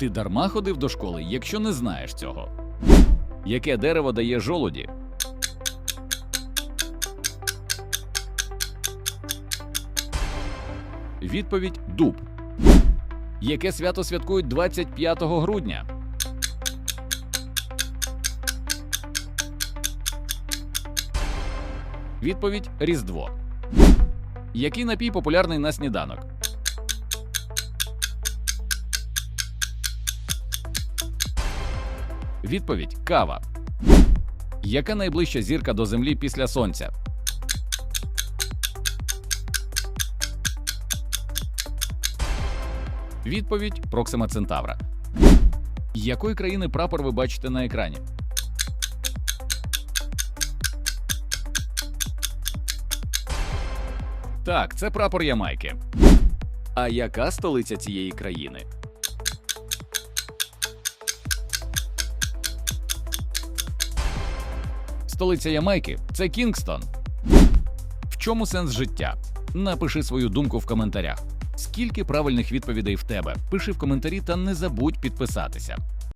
Ти дарма ходив до школи, якщо не знаєш цього. Яке дерево дає жолуді? Відповідь дуб. Яке свято святкують 25 грудня? Відповідь Різдво. Який напій популярний на сніданок? Відповідь кава. Яка найближча зірка до Землі після Сонця? Відповідь Проксима Центавра. Якої країни прапор ви бачите на екрані? Так, це прапор Ямайки. А яка столиця цієї країни? Столиця Ямайки це Кінгстон. В чому сенс життя? Напиши свою думку в коментарях. Скільки правильних відповідей в тебе? Пиши в коментарі та не забудь підписатися.